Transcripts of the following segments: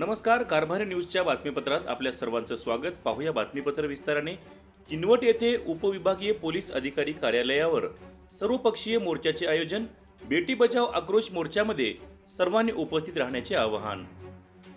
नमस्कार कारभारी न्यूजच्या बातमीपत्रात आपल्या सर्वांचं स्वागत. पाहूया बातमीपत्र विस्ताराने. किनवट येथे उपविभागीय पोलीस अधिकारी कार्यालयावर सर्वपक्षीय मोर्चाचे आयोजन बेटी बचाव आक्रोश मोर्चामध्ये सर्वांनी उपस्थित राहण्याचे आवाहन.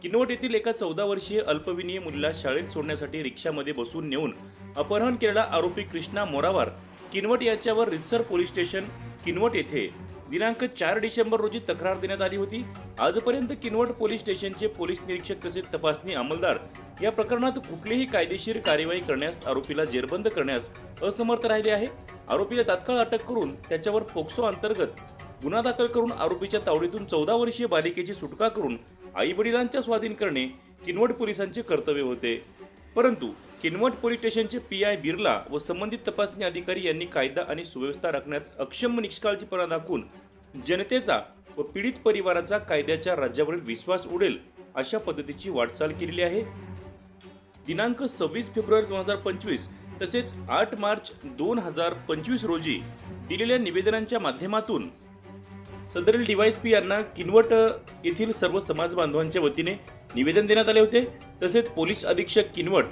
किनवट येथील एका चौदा वर्षीय अल्पविनीय मुलीला शाळेत सोडण्यासाठी रिक्षामध्ये बसून नेऊन अपहरण केलेला आरोपी कृष्णा मोरावार किनवट याच्यावर रितसर पोलीस स्टेशन किनवट येथे दिनांक चार डिसेंबर रोजी तक्रार देण्यात आली होती. आजपर्यंत किनवट पोलीस स्टेशनचे पोलीस निरीक्षक तसेच तपासणी अंमलदार या प्रकरणात कुठलीही कायदेशीर कार्यवाही करण्यास आरोपीला जेरबंद करण्यास असमर्थ राहिले आहे. आरोपीला तात्काळ अटक करून त्याच्यावर पोक्सो अंतर्गत गुन्हा दाखल करून आरोपीच्या तावडीतून चौदा वर्षीय बालिकेची सुटका करून आई वडिलांच्या स्वाधीन करणे किनवट पोलिसांचे कर्तव्य होते. परंतु किनवट पोलीस स्टेशनचे पी आय बिर्ला व संबंधित तपासणी अधिकारी यांनी कायदा आणि सुव्यवस्था राखण्यात अक्षम निष्काळजीपणा दाखवून जनतेचा व पीडित परिवाराचा कायद्याच्या राज्यावरील विश्वास उडेल अशा पद्धतीची वाटचाल केलेली आहे. दिनांक सव्वीस फेब्रुवारी दोन हजार पंचवीस तसेच आठ मार्च दोन हजार पंचवीस रोजी दिलेल्या निवेदनांच्या माध्यमातून सदरील डीवायसपी यांना किनवट येथील सर्व समाज बांधवांच्या वतीने निवेदन देण्यात आले होते. तसेच पोलीस अधीक्षक किनवट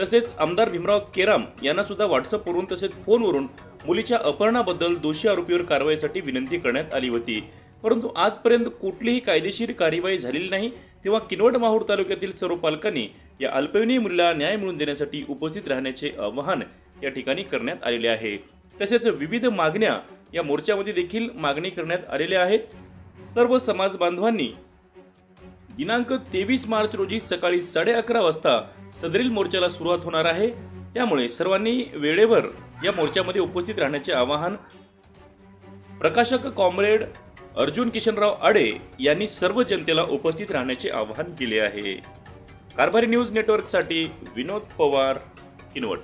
तसेच आमदार भीमराव केराम यांना सुद्धा व्हॉट्सअपवरून तसेच फोनवरून मुलीच्या अपहरणाबद्दल दोषी आरोपीवर कारवाईसाठी विनंती करण्यात आली होती. परंतु आजपर्यंत कुठलीही कायदेशीर कार्यवाही झालेली नाही. तेव्हा किनवट माहूर तालुक्यातील सर्व पालकांनी या अल्पवयीन मुलीला न्याय मिळवून देण्यासाठी उपस्थित राहण्याचे आवाहन या ठिकाणी करण्यात आलेले आहे. तसेच विविध मागण्या या मोर्चामध्ये देखील मागणी करण्यात आलेल्या आहेत. सर्व समाज बांधवांनी दिनांक तेवीस मार्च रोजी सकाळी साडे अकरा वाजता सदरील मोर्चाला सुरुवात होणार आहे. त्यामुळे सर्वांनी वेळेवर या मोर्चामध्ये उपस्थित राहण्याचे आवाहन प्रकाशक कॉम्रेड अर्जुन किशनराव आडे यांनी सर्व जनतेला उपस्थित राहण्याचे आवाहन केले आहे. कारभारी न्यूज नेटवर्कसाठी विनोद पवार किनवट.